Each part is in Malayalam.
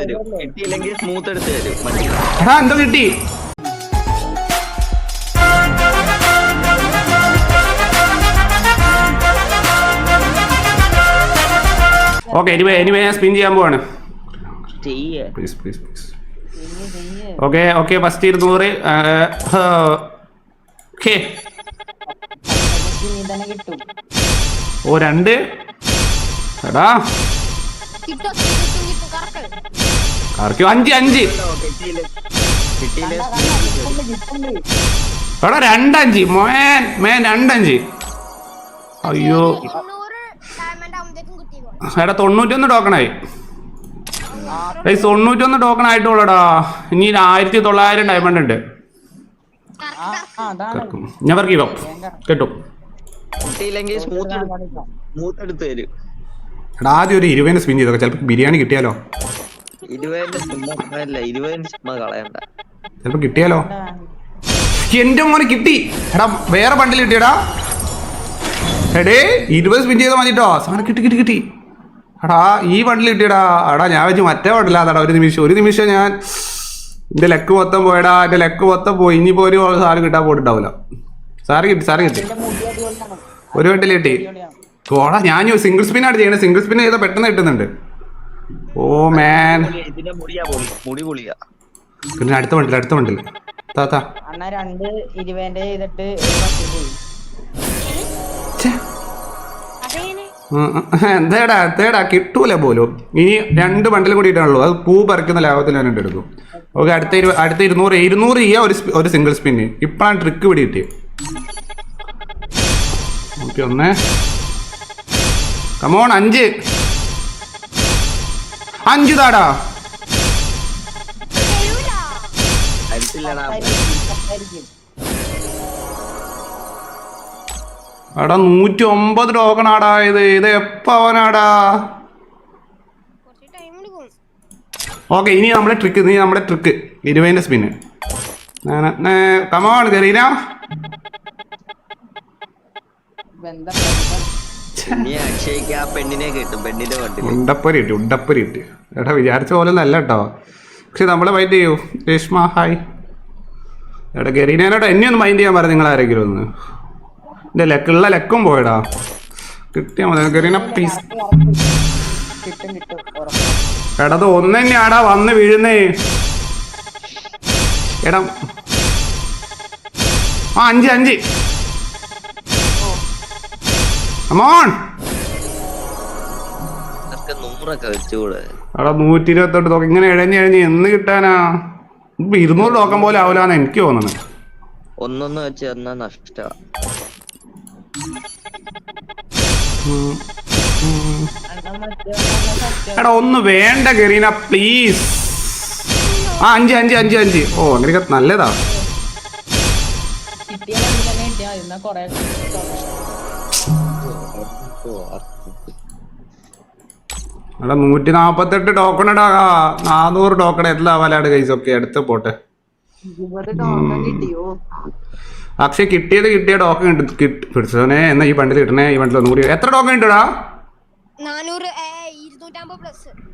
തരും. കിട്ടിയില്ലെങ്കിൽ സ്മൂത്ത് എടുത്ത് തരും എടാ എന്തോ കിട്ടി. ഓക്കെ എനിവേ എനിവേ ഞാൻ സ്പിൻ ചെയ്യാൻ പോവാണ്. Please please please okay okay first ഇരുന്നൂറ്. ഓക്കെ. ഇനി തന്നെ കിട്ടും. ഓ രണ്ട്. എടാ. കറക്റ്റ്. അഞ്ച് എടാ രണ്ടഞ്ച്. മേൻ മേൻ രണ്ടഞ്ച്. അയ്യോ. എടാ തൊണ്ണൂറ്റൊന്ന് ടോക്കണായി തൊണ്ണൂറ്റൊന്ന് ടോക്കൺ ആയിട്ടുള്ളടാ. ഇനി ആയിരത്തി തൊള്ളായിരം ഡയമണ്ട് ഉണ്ട്. ഞാൻ വർക്ക് ചെയ്തോ? കിട്ടും. സ്മൂത്ത് എടുത്ത് തരും. എടാ ആദ്യം ഒരു ഇരുപതിന് സ്പിൻ ചെയ്തോ ചിലപ്പോൾ ബിരിയാണി കിട്ടിയാലോ? ഇരുപതിന്റെ ഇരുപതിന്റെ കളയണ്ട. ചിലപ്പോൾ കിട്ടിയാലോ? എന്റെ മോനെ കിട്ടി. എടാ വേറെ ബണ്ടിൽ കിട്ടിയടാ. എടേ ഇരുപത് സ്പിൻ ചെയ്താൽ മതിട്ടോ. സാധനം കിട്ടി കിട്ടി കിട്ടി. എടാ ഈ ബണ്ടിൽ കിട്ടിയടാ. എടാ ഞാൻ വെച്ച് മറ്റേ ബണ്ടിലാതാടാ ഒരു നിമിഷം ഒരു നിമിഷം ഞാൻ എന്റെ ലെക്ക് മൊത്തം പോയടാ. എന്റെ ലെക്ക് മൊത്തം പോയി. ഇനിയിപ്പോ ഒരു സാധനം കിട്ടാൻ പോയിട്ടുണ്ടാവില്ല. സാറ് കിട്ടി സാറ് കിട്ടി. ഒരു ബണ്ടിൽ കിട്ടി. ഓടാ ഞാൻ സിംഗിൾ സ്പിൻ ആണ് ചെയ്യണത് സിംഗിൾ സ്പിൻ ചെയ്താൽ പെട്ടെന്ന് കിട്ടുന്നുണ്ട്. ഓ മാൻ പിന്നെ അടുത്ത വണ്ടിൽ അടുത്ത വണ്ടിൽ താത്താ. അണ്ണ രണ്ട് ഇരുപതിന്റെ ചെയ്തിട്ട്. എന്തേടാ എന്തേടാ കിട്ടൂല പോലും. ഇനി രണ്ട് ബണ്ടിലും കൂടി ഇട്ടാണല്ലോ അത് പൂ പറിക്കുന്ന ലാഭത്തിൽ ഞാൻ എടുക്കും. ഓക്കെ അടുത്ത ഇരു അടുത്ത ഇരുന്നൂറ് ഇരുന്നൂറ് ചെയ്യാ ഒരു ഒരു സിംഗിൾ സ്പിന്ന് ഇപ്പോഴാണ് ട്രിക്ക് പിടി കിട്ടിയത് ഓക്കെ ഒന്ന് കമോൺ അഞ്ച്. അഞ്ചു താടാ. എടാ നൂറ്റി ഒമ്പത് ടോക്കണാടാ ഇത്. ഇത് എപ്പവനാടാ ടൈം എടുക്കും. ഓക്കെ ഇനി നമ്മുടെ ട്രിക്ക് ഇനി നമ്മുടെ ട്രിക്ക് ഇരുപതിന്റെ സ്പിന് കമോൺ കരീന. ബന്ധം ഇനി അക്ഷയ്ക്ക് പെണ്ണിനെ കിട്ടും ഉണ്ടപ്പരി ഉണ്ടപ്പരി ഇട്ട് എടാ വിചാരിച്ച പോലെ നല്ല കേട്ടോ. പക്ഷെ നമ്മളെ മൈൻഡ് ചെയ്യൂ. രേഷ്മ ഹായ് എടാ ഗരീനോട് എന്നെ ഒന്ന് മൈൻഡ് ചെയ്യാൻ പറ നിങ്ങൾ ആരെങ്കിലും ഒന്ന്. എന്റെ ലക്കുള്ള ലെക്കും പോയടാ. കിട്ടിയാ മതി. ഗരീന കിട്ടും കിട്ടും എടാ അത് ഒന്ന് തന്നെയാടാ വന്ന് വീഴുന്നേ. എടാ. ആ അഞ്ച് അഞ്ച്. അവിടെ നൂറ്റി ഇരുപത്തെട്ട് തോക്കം. ഇങ്ങനെ ഇഴഞ്ഞ് ഇഴഞ്ഞ് എന്ന് കിട്ടാനാ? ഇപ്പൊ ഇരുന്നൂറ് തോക്കം പോലെ ആവൂലെന്ന് എനിക്ക് തോന്നുന്നു. ഒന്നൊന്ന് വെച്ച് എന്നാ നഷ്ട. എടാ ഒന്ന് വേണ്ട ഗരീന പ്ലീസ് ആ അഞ്ച് അഞ്ച് അഞ്ച് അഞ്ച്. ഓ അങ്ങനെയൊക്കെ നല്ലതാ. കൊറേ എടാ നൂറ്റി നാപ്പത്തെട്ട് ടോക്കൺ ഇടാ. നാനൂറ് ടോക്കൺ എല്ലാ വലാട് കൈസ് ഒക്കെ. എടുത്ത് പോട്ടെ. അക്ഷയ കിട്ടിയോ? കിട്ടിയത് കിട്ടിയ ടോക്കൺ പിടിച്ചോനെ എന്നാ ഈ ബണ്ടിൽ കിട്ടണേ ഈ പണ്ടിൽ ഒന്നും കൂടി എത്ര ടോക്കൺ കിട്ടടാ?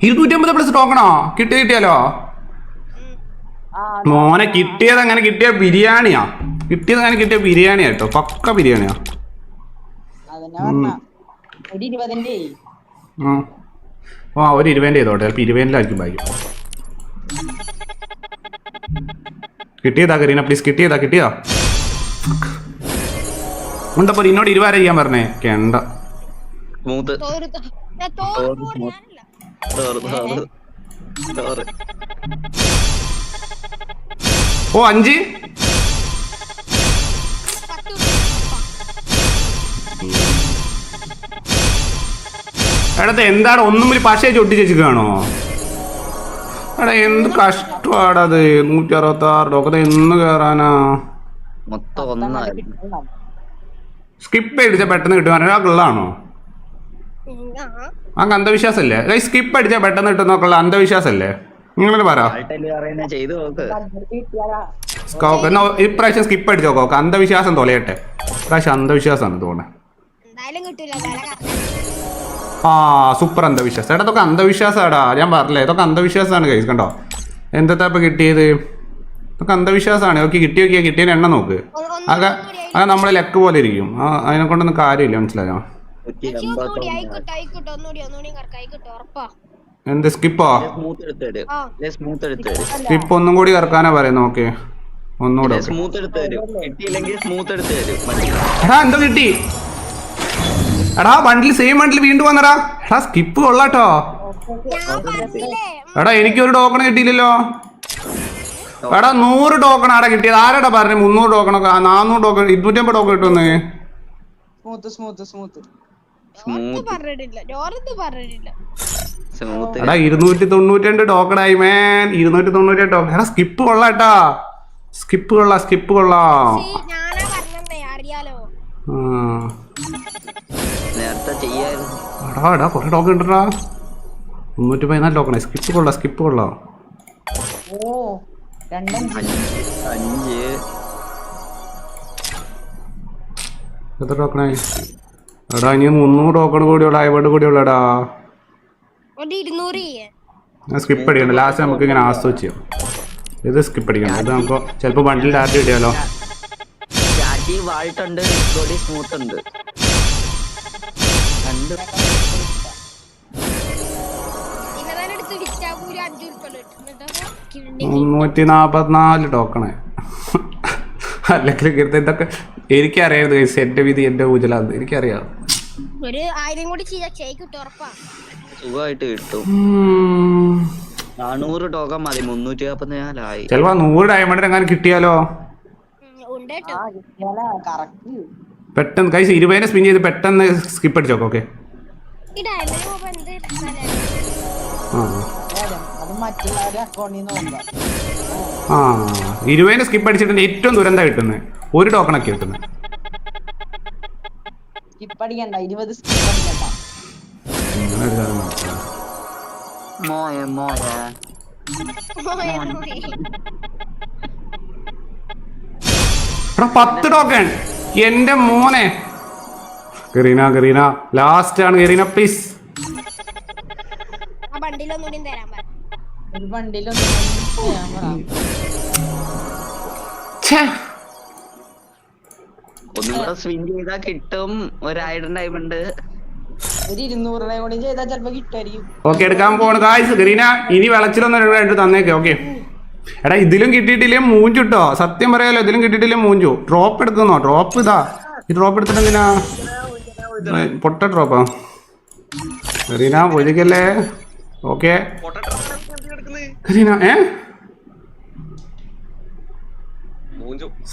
ഇരുന്നൂറ്റമ്പത് പ്ലസ് ടോക്കണോ കിട്ടി കിട്ടിയാലോ? മോനെ കിട്ടിയത് അങ്ങനെ കിട്ടിയ ബിരിയാണിയാ. കിട്ടിയത് അങ്ങനെ കിട്ടിയ ബിരിയാണിയാ കേട്ടോ. പക്ക ബിരിയാണിയാ. അതന്നെ പറഞ്ഞ ഒരു ഇരുപതിന്റെ. ആ. ഒരു ഇരുപതിന്റെ ചെയ്തോട്ടെ. ചിലപ്പോൾ ഇരുപതിലായിരിക്കും ഭാഗ്യം. കിട്ടിയതാ കരീന പ്ലീസ് കിട്ടിയതാ കിട്ടിയതാ ഉണ്ടപ്പോ എന്നോട് ഇരുപത് ചെയ്യാൻ പറഞ്ഞേ? കേണ്ട. ഞാൻ പോലും ഓ അഞ്ച്? എടത്തെ എന്താണ്? ഒന്നും കൂടി പശയെ ചൊട്ടി ചേച്ചിക്കാണോ? എടാ എന്ത് കഷ്ടമാടത് നൂറ്റി അറുപത്തി ആറ് ഡോക്കത്തെ എന്ന് കേറാനാ സ്കിപ്പ് അടിച്ചാൽ പെട്ടെന്ന് കിട്ടുവാൻ ഒരാൾക്കുള്ളതാണോ അങ്ങ് അന്ധവിശ്വാസമല്ലേ സ്കിപ്പ് അടിച്ചാൽ പെട്ടെന്ന് കിട്ടുന്നൊക്കെയുള്ള അന്ധവിശ്വാസല്ലേ? നിങ്ങൾ പറ. നോക്ക്. ഇപ്രാവശ്യം സ്കിപ്പ് അടിച്ചോ കോക്ക് അന്ധവിശ്വാസം തൊലയട്ടെ. ഇപ്രാവശ്യം അന്ധവിശ്വാസമാണ് തോന്നുന്നത് ആ സൂപ്പർ അന്ധവിശ്വാസം. എടാ ഇതൊക്കെ അന്ധവിശ്വാസമാടാ ഞാൻ പറഞ്ഞില്ലേ ഇതൊക്കെ അന്ധവിശ്വാസമാണ് കൈസ് കണ്ടോ? എന്താ ഇപ്പൊ കിട്ടിയത്? ഇതൊക്കെ അന്ധവിശ്വാസമാണ് ഓക്കെ കിട്ടി നോക്കിയാ കിട്ടിയ എണ്ണ നോക്ക്. അതൊക്കെ അത് നമ്മളെ ലക്ക് പോലെ ഇരിക്കും. ആ അതിനെ കൊണ്ടൊന്നും കാര്യമില്ല മനസ്സിലായോ? എന്ത് സ്കിപ്പോ? സ്മൂത്ത് എടുത്ത് തരും. സ്മൂത്ത് എടുത്ത് തരും. സ്കിപ്പ് ഒന്നും കൂടി ഇറക്കാനാ പറയുന്നത് ഓക്കെ ഒന്നുകൂടെ ഓക്കെ. സ്മൂത്ത് എടുത്ത് തരും. കിട്ടിയില്ലെങ്കിൽ സ്മൂത്ത് എടുത്ത് തരും. വണ്ടി എടാ എന്തോ കിട്ടി? എടാ വണ്ടിൽ സെയിം വണ്ടിൽ വീണ്ടും വന്നടാ. എടാ സ്കിപ്പ് കൊള്ളാട്ടോ. എടാ എനിക്ക് എടാ എനിക്കൊരു ടോക്കൺ കിട്ടിയില്ലല്ലോ. എടാ നൂറ് ടോക്കൺ ആടെ കിട്ടിയത്. ആരാടാ പറഞ്ഞു? മുന്നൂറ് ടോക്കൺ ഒക്കെ. നാനൂറ് ടോക്കൺ ഇരുന്നൂറ്റമ്പത് ടോക്കൺ കിട്ടുന്നു സ്മൂത്ത് സ്മൂത്ത് സ്മൂത്ത് എടാ ഇരുന്നൂറ്റി തൊണ്ണൂറ്റി രണ്ട് ടോക്കൺ ആയി മേൻ ഇരുന്നൂറ്റി തൊണ്ണൂറ്റി രണ്ട് ടോക്കൺ എടാ സ്കിപ്പ് കൊള്ളാട്ടാ. സ്കിപ്പ് കൊള്ളാം സ്കിപ്പ് കൊള്ളാം. ആ. ചെയ്യായിരുന്നു എടാ എടാ കുറേ ടോക്കൺ ഉണ്ടടാ. മുന്നൂറ്റി പതിനാല് ടോക്കണേ സ്കിപ്പ് കൊള്ളാം സ്കിപ്പ് കൊള്ളാം. ഓ രണ്ടഞ്ച് അഞ്ച്. എത്ര ടോക്കണായി എടാ ഇനി മുന്നൂറ് ടോക്കൺ കൂടിയുള്ള അയവോട് കൂടിയുള്ളടാ സ്കിപ്പ് അടിക്കണ്ട. ലാസ്റ്റ് നമുക്ക് ഇങ്ങനെ ആസ്വദിച്ച് ചെയ്യാം. ഇത് സ്കിപ്പ് അടിക്കണം ഇത് നമുക്ക് ചിലപ്പോൾ വണ്ടിയിൽ ഡാറ്റ കിട്ടിയാലോ സ്മൂത്ത് ഉണ്ട്. മുന്നൂറ്റി നാപ്പത്തിനാല് ടോക്കണേ. അല്ലെങ്കിൽ ഇങ്ങനത്തെ ഇതൊക്കെ എനിക്കറിയായിരുന്നു guys. എന്റെ വിധി എന്റെ ഊജലാന്ന്. എനിക്കറിയാം. ഒരു ആയിരം കൂടി സുഖമായിട്ട് കിട്ടും. നാനൂറ് ടോക്കൺ മതി. മുന്നൂറ്റി നാപ്പത്തിനാലായി ചിലപ്പോ നൂറ് ഡയമണ്ടിന് എങ്ങനെ കിട്ടിയാലോ? ഉണ്ട് കേട്ടോ. പെട്ടെന്ന് കൈസ് ഇരുപതിനെ സ്പിൻ ചെയ്ത് പെട്ടെന്ന് സ്കിപ്പ് അടിച്ചോക്കെ ഓക്കെ? ആ. ഇരുപതിനെ സ്കിപ്പ് അടിച്ചിട്ടുണ്ട് ഏറ്റവും ദുരന്ത കിട്ടുന്നത് ഒരു കിട്ടുന്നത് നോക്കാം. മോയ മോയ. പത്ത് ടോക്കൺ എന്റെ മോനെ. കരീന കരീന ലാസ്റ്റ് ആണ് കരീന പ്ലീസ് ഒന്നും കൂടെ സ്വിങ് ചെയ്താ കിട്ടും. ഒരായിരം ഡയമണ്ട് ഒരു ഇരുന്നൂറ് രൂപ കൂടി ചെയ്താൽ ചിലപ്പോ കിട്ടുമായിരിക്കും. ഓക്കെ എടുക്കാൻ പോണ് ഗായ്സ് ഗ്രീന ഇനി വിളച്ചിലൊന്നും എടുത്ത് തന്നേക്കെ. ഓക്കെ എടാ ഇതിലും കിട്ടിയിട്ടില്ലേ മൂഞ്ചു കേട്ടോ സത്യം പറയാലോ ഇതിലും കിട്ടിയിട്ടില്ലേ മൂഞ്ചു ഡ്രോപ്പ് എടുക്കുന്നോ ഡ്രോപ്പ് ഇതാ ഈ ഡ്രോപ്പ് എടുത്തിട്ട് എന്തിനാ പൊട്ട ഡ്രോപ്പാ കരീന ഒഴുകല്ലേ ഓക്കെ കരീന ഏ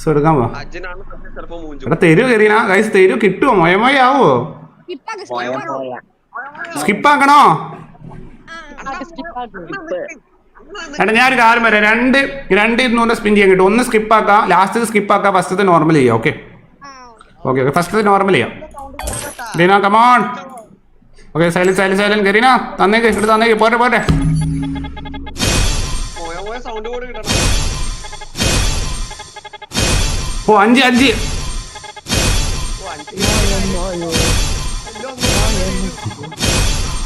എടുക്കാൻ പോ എടാ തരൂ കരീന കൈസ് തരൂ കിട്ടുമോ മൊയമൊയ ആവോ സ്കിപ്പ് മോയ skip ആണോ? സ്കിപ്പാക്കണോ ഞാൻ ഒരു ഞാനൊരു കാര്യം പറയാം. രണ്ട് രണ്ട് ഇരുന്നൂറ് സ്പിൻ ചെയ്യാൻ കിട്ടും. ഒന്ന് സ്കിപ്പ് ആക്കാം ലാസ്റ്റ് സ്കിപ്പ് ആക്കാം ഫസ്റ്റത്തെ നോർമൽ ചെയ്യാം ഓക്കെ. ഓക്കെ ഓക്കെ ഫസ്റ്റത്തെ നോർമൽ ചെയ്യാം. ഗരീന കമോൺ ഓക്കെ സൈലൻ സൈലൻ സൈലൻ ഗരീന തന്നേക്ക് എടുത്ത് തന്നേക്ക്. പോരെ പോരെ. ഓ അഞ്ച് അഞ്ച്.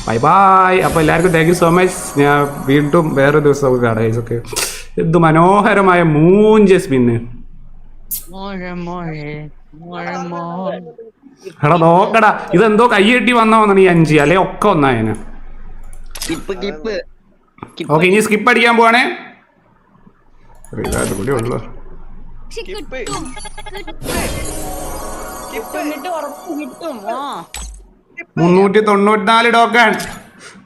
ബൈ ബൈ അപ്പോൾ എല്ലാവർക്കും താങ്ക് യു സോ മച്ച് ഞാൻ വീണ്ടും വേറെ ദിവസം നമുക്ക് കാണാം ഓക്കെ എന്ത് മനോഹരമായ മൂഞ്ചസ് പിന്നെ എടാ നോക്കടാ. ഇതെന്തോ കൈ വന്ന വന്നാണ് ഈ അഞ്ച് അല്ലെ ഒക്കെ കിപ്പ് ഓക്കെ ഇനി സ്കിപ്പ് അടിക്കാൻ പോവാണേ. ഇതായിട്ട് കൂടി ഉള്ളു. കിട്ടും. മുന്നൂറ്റി തൊണ്ണൂറ്റിനാല് ടോക്കൺ.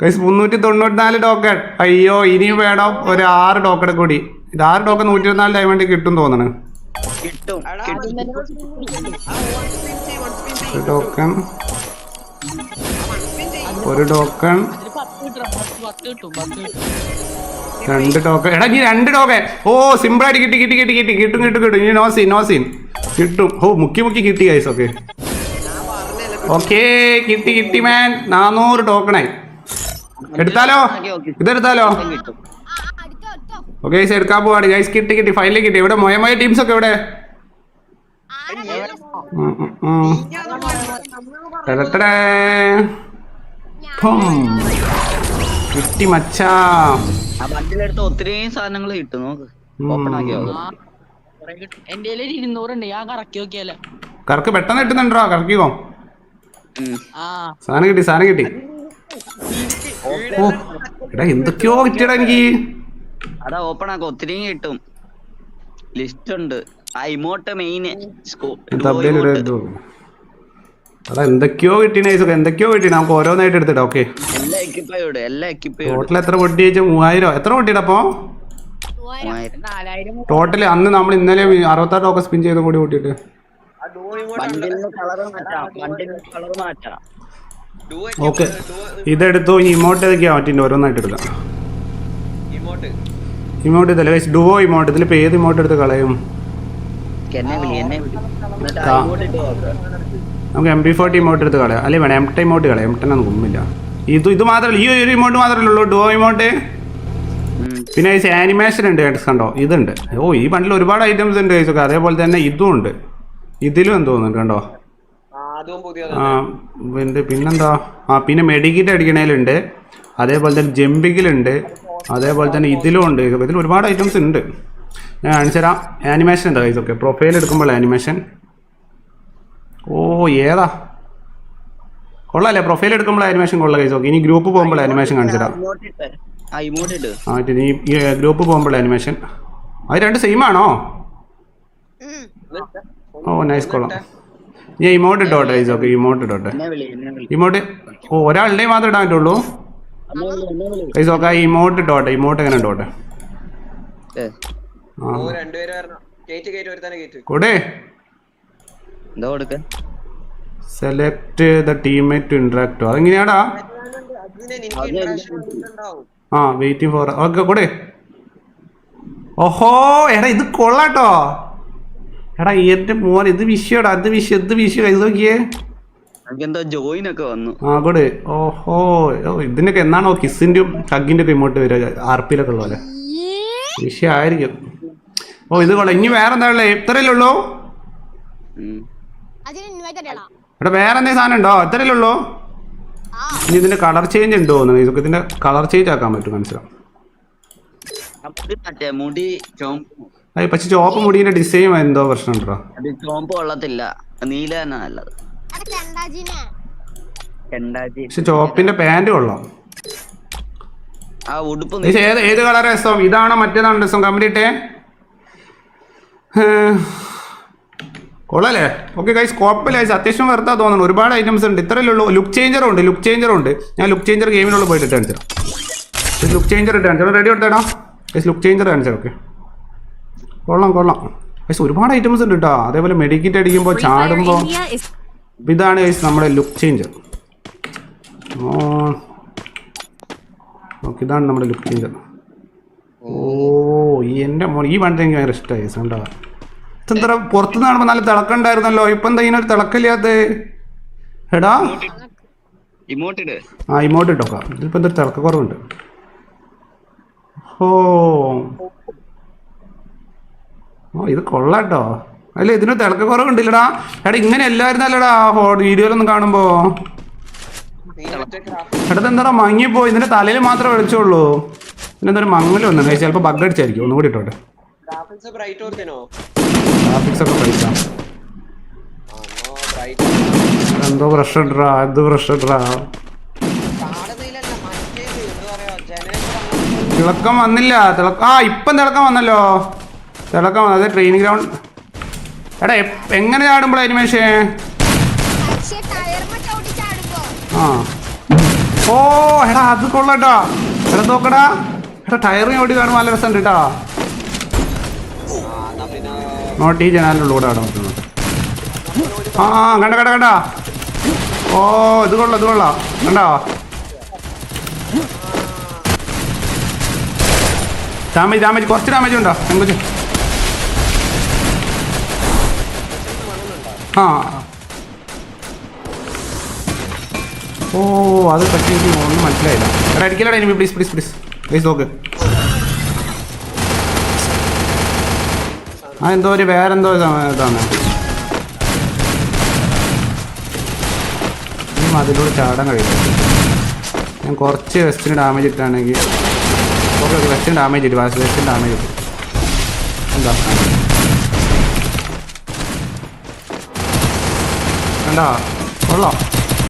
കൈസ് മുന്നൂറ്റി തൊണ്ണൂറ്റിനാല് ടോക്കൺ. അയ്യോ ഇനിയും വേണം ഒരു ആറ് ടോക്കൺ കൂടി. ഇത് ആറ് ടോക്കൺ നൂറ്റി ഇരുപത്തിനാല് ഡയമണ്ട് കിട്ടും തോന്നണ്. ഒരു ടോക്കൺ. ഒരു ടോക്കൺ. രണ്ട് ടോക്കൺ. എടാ ഇനി രണ്ട് ടോക്കൺ. ഓ സിമ്പിൾ ആയിട്ട് കിട്ടി കിട്ടി കിട്ടി കിട്ടി. കിട്ടും കിട്ടും കിട്ടും. ഇനി നോ സീൻ നോ സീൻ കിട്ടും. ഓ മുക്കി മുക്കി കിട്ടി കൈസ് ഓക്കെ ഓക്കേ കിട്ടി കിട്ടി മാൻ നാനൂറ് ടോക്കണായി എടുത്താലോ? ഇതെടുത്താലോ? ഓക്കെ ഗൈസ് എടുക്കാൻ പോവാണ്. ഗൈസ് കിട്ടി കിട്ടി ഫൈനലി കിട്ടി. ഇവിടെ മോയമായ ടീംസ് ഒക്കെ ഇവിടെ. കിട്ടി മച്ചാ. ഒത്തിരി സാധനങ്ങൾ കിട്ടും നോക്ക്. ഓപ്പൺ ആക്കിയോ എന്റെ ഇരുന്നൂറുണ്ട്. ഞാൻ കറക്കി നോക്കിയാലേ. കറക്ക് പെട്ടെന്ന് കിട്ടുന്നുണ്ടോ? കറക്കിക്കോ. ആ സാധനം കിട്ടി സാധനം കിട്ടി. ഓ എടാ എന്തൊക്കെയോ കിട്ടിയടാ എനിക്ക്. അതാ ഓപ്പൺ ആക്ക ഒത്തിരി കിട്ടും. ലിസ്റ്റ് ഉണ്ട്. ആ ഇമോട്ട് മെയിൻ അതാ എന്തൊക്കെയോ കിട്ടി നൈസൊക്കെ എന്തൊക്കെയോ കിട്ടി നമുക്ക് ഓരോന്നായിട്ട് എടുത്തിട്ടാ ഓക്കെ ടോട്ടൽ എത്ര പൊട്ടി വെച്ചാൽ മൂവായിരം. എത്ര പൊട്ടിയിടാ അപ്പോ ടോട്ടൽ അന്ന് നമ്മൾ ഇന്നലെ അറുപത്താറ് ടോക്കൺ സ്പിൻ ചെയ്ത് കൂടി കൂട്ടിയിട്ട് കളർ മാറ്റാം. കളർ മാറ്റാം. ഓക്കെ. ഇതെടുത്തു ഇനി ഇമോട്ട് ഏതൊക്കെയാ പറ്റിന്റെ ഓരോന്നായിട്ട് എടുക്കാം. ഇമോട്ട്. ഇമോട്ട് ഇതല്ല ഗൈസ് ഡുവോ ഇമോട്ട് ഇതിലിപ്പോ ഏത് ഇമോട്ട് എടുത്ത് കളയും. നമുക്ക് എം പി ഫോർട്ടി ഇമോട്ട് എടുത്ത് കളയാം. അല്ലെ വേണം എം ടെ ഇമോട്ട് കളയാം. എം ടെൻ ഒന്നും കുമ്മില്ല ഇത് ഇത് മാത്രമല്ല ഈ ഒരു ഇമോട്ട് മാത്രമല്ലേ ഉള്ളൂ ഡുവോ ഇമോട്ട്. പിന്നെ ആനിമേഷൻ ഉണ്ട് കണ്ടോ? ഇതുണ്ട്. ഓ ഈ പണ്ടിൽ ഒരുപാട് ഐറ്റംസ് ഉണ്ട് അതേപോലെ തന്നെ ഇതും ഉണ്ട്. ഇതിലും എന്തോ തോന്നുന്നുണ്ട് കണ്ടോ ആ പിന്നെ പിന്നെന്താ? ആ പിന്നെ മെഡിക്കിറ്റ് അടിക്കണേലുണ്ട്. അതേപോലെ തന്നെ ജമ്പിങ്ങിലുണ്ട്. അതേപോലെ തന്നെ ഇതിലും ഉണ്ട്. ഇതിൽ ഒരുപാട് ഐറ്റംസ് ഉണ്ട്. ഞാൻ കാണിച്ചുതരാം ആനിമേഷൻ എന്താ കൈസ് ഓക്കെ പ്രൊഫൈൽ എടുക്കുമ്പോൾ ആനിമേഷൻ ഓ ഏതാ? കൊള്ളാല്ലേ? പ്രൊഫൈൽ എടുക്കുമ്പോൾ ആനിമേഷൻ കൊള്ളാം കൈസ് ഓക്കെ ഇനി ഗ്രൂപ്പ് പോകുമ്പോൾ ആനിമേഷൻ കാണിച്ചു തരാം. ഇമോട്ട് ഇട്ട് ആ ഇമോട്ട് ഇട്ട് ആ മറ്റേ ഈ ഗ്രൂപ്പ് പോകുമ്പോൾ ആനിമേഷൻ അത് രണ്ട് സെയിം ആണോ. ഓ നൈസ് കൊള്ളാം. ഞാൻ ഇമോട്ട് ഇട്ടോട്ടെ ഈസ് ഓക്കെ ഇമോട്ട് ഇട്ടോട്ടെ ഇമോട്ട് ഓ ഒരാളുടെ മാത്രം ഇടാൻ പറ്റുള്ളൂ? ഐസ് നോക്കാം ഇമോട്ട് ഇട്ടോട്ടെ ഇമോട്ട് എങ്ങനെ ഇട്ടോട്ടെ കൂടെ? Select the teammate to interact അതെങ്ങനെയാടാ? ആ വെയിറ്റിംഗ് ഫോർ ഓക്കെ കൂടെ? ഓഹോ എടാ ഇത് കൊള്ളാട്ടോ എടാ എന്റെ മോൻ ഇത് വിഷയടാ അത് വിഷയം എന്ത് വിഷയം ഇത് നോക്കിയേ. എനിക്ക് ജോയിൻ ഒക്കെ വന്നു. ആ കൂടെ ഓഹോ ഇതിനൊക്കെ എന്നാണോ കിസിന്റെയും ഹഗിന്റെ ഒക്കെ ഇമോട്ട് വരിക? ആർപ്പിയിലൊക്കെ ഉള്ള പോലെ വിഷയമായിരിക്കും. ഓ ഇത് കൊള്ളാം. ഇനി വേറെ എന്താ ഉള്ളത് ഇത്രയല്ലേ ഉള്ളൂ എടാ വേറെ എന്തെങ്കിലും സാധനം ഉണ്ടോ? ഇത്രയല്ലേ ഉള്ളൂ? ഇനി ഇതിന്റെ കളർ ചേഞ്ച് ഉണ്ടോ എന്ന് ഇതൊക്കെ ഇതിന്റെ കളർ ചേഞ്ച് ആക്കാൻ പറ്റും മനസ്സിലാവും. മുടി അത് പക്ഷെ ചോപ്പ് മുടീന്റെ ഡിസൈൻ എന്തോ പ്രശ്നം ഉണ്ടോ? അത് ചോമ്പ് കൊള്ളത്തില്ല. നീല തന്നെ നല്ലത്. പക്ഷെ ചോപ്പിന്റെ പാന്റ് കൊള്ളാം. ആ ഉടുപ്പ് നീ- പക്ഷെ ഏത് ഏത് കളർ രസം? ഇതാണോ മറ്റേതാണോ രസം? കംപ്ലീറ്റ് കൊള്ളാല്ലേ ഓക്കെ കൈസ് കുഴപ്പമില്ല ഗൈസ് അത്യാവശ്യം വെറുതെ തോന്നുന്നു. ഒരുപാട് ഐറ്റംസ് ഉണ്ട്. ഇത്രയല്ലേ ഉള്ളൂ. ലുക്ക് ചേഞ്ചറും ഉണ്ട് ലുക്ക് ചേഞ്ചറും ഉണ്ട്. ഞാൻ ലുക്ക് ചേഞ്ചർ ഗെയിമിനുള്ള പോയിട്ട് ഇട്ട് കാണിച്ചു ലുക്ക് ചേഞ്ചർ ഇട്ട് കാണിച്ചു റെഡി കൊടുത്തേടാ ഗൈസ് ലുക്ക് ചേഞ്ചർ കാണിച്ചു ഓക്കെ കൊള്ളാം കൊള്ളാം. ഗൈസ് ഒരുപാട് ഐറ്റംസ് ഉണ്ട് കേട്ടോ അതേപോലെ മെഡിക്കിറ്റ് അടിക്കുമ്പോൾ ചാടുമ്പോൾ ഇതാണ് ഗൈസ് നമ്മുടെ ലുക്ക് ചേഞ്ചർ ഓക്കെ ഇതാണ് നമ്മുടെ ലുക്ക് ചേഞ്ചർ ഓ ഈ എന്റെ മോൻ ഈ വണ്ടി എനിക്ക് ഭയങ്കര ഇഷ്ടമായി കണ്ടോ? ഇത്ര പുറത്തുനിന്ന് കാണുമ്പോൾ നല്ല തിളക്കണ്ടായിരുന്നല്ലോ. ഇപ്പൊ എന്താ ഇതിനൊരു തിളക്കില്ലാത്ത എടാ. ഇമോട്ട് ഇട്. ആ ഇമോട്ട് ഇട്ടോക്കാം. ഇതിപ്പോ എന്തൊരു തിളക്കക്കുറവുണ്ട്. ഓ. ഓ ഇത് കൊള്ളാട്ടോ. അല്ല ഇതിന് തിളക്ക കുറവുണ്ടല്ലടാ എടാ ഇങ്ങനെ എല്ലായിരുന്നല്ലടാ വീഡിയോയിലൊന്നും കാണുമ്പോ. എടാ എന്താടാ മങ്ങിപ്പോ ഇതിന്റെ തലയിൽ മാത്രമേ വെളിച്ചുള്ളൂ പിന്നെ എന്തൊരു മങ്ങലും ഒന്നും ചിലപ്പോ ബഗ് അടിച്ചായിരിക്കും. ഒന്നും കൂടി ഇട്ടോട്ടെ ഗ്രാഫിക്സ് ഒക്കെ എന്തോ പ്രശ്നം ഇട്ടാ എന്ത് പ്രശ്നം ഇട്ടാ തിളക്കം വന്നില്ല. തിളക്കം ആ ഇപ്പം തിളക്കം വന്നല്ലോ. തിളക്കം വന്നത് ട്രെയിനിങ് ഗ്രൗണ്ട് എടാ എങ്ങനെ ചാടുമ്പോൾ ടയർമ ആ. ഓ എടാ അത് കൊള്ളട്ടോ. എടാ നോക്കടാ. എടാ ടയറിന് ഓടി കാണുമ്പോൾ നല്ല രസമുണ്ട് കേട്ടോ നോട്ട് ഈ ജനാലിനുള്ളൂടെ അവിടെ നോക്കുന്നത്. ആ കണ്ട കണ്ട കണ്ട. ഓ ഇത് കൊള്ളാം ഇത് കൊള്ളാം. കണ്ടോ? ഡാമേജ് ഡാമേജ് കുറച്ച് ഡാമേജ് ഉണ്ടോ? എങ്കുച്ച് ഓ അത് പറ്റി എനിക്ക് ഒന്നും മനസ്സിലായില്ല. എടാ അടിക്കലടാ എനിക്ക് പ്ലീസ് പ്ലീസ് പ്ലീസ് പ്ലീസ് നോക്ക്. ആ എന്തോ ഒരു വേറെന്തോ ഇതാ- ഇതാണ്. അതിലൂടെ ചാടാൻ കഴിയില്ല. ഞാൻ കുറച്ച് വെസ്റ്റിന് ഡാമേജ് ഇട്ടാണെങ്കിൽ ഓക്കെ ഓക്കെ വെസ്റ്റിന് ഡാമേജ് ഇട്ട് വെസ്റ്റിന് ഡാമേജ് ഇട്ടു. എന്താ? കണ്ടോ കൊള്ളാം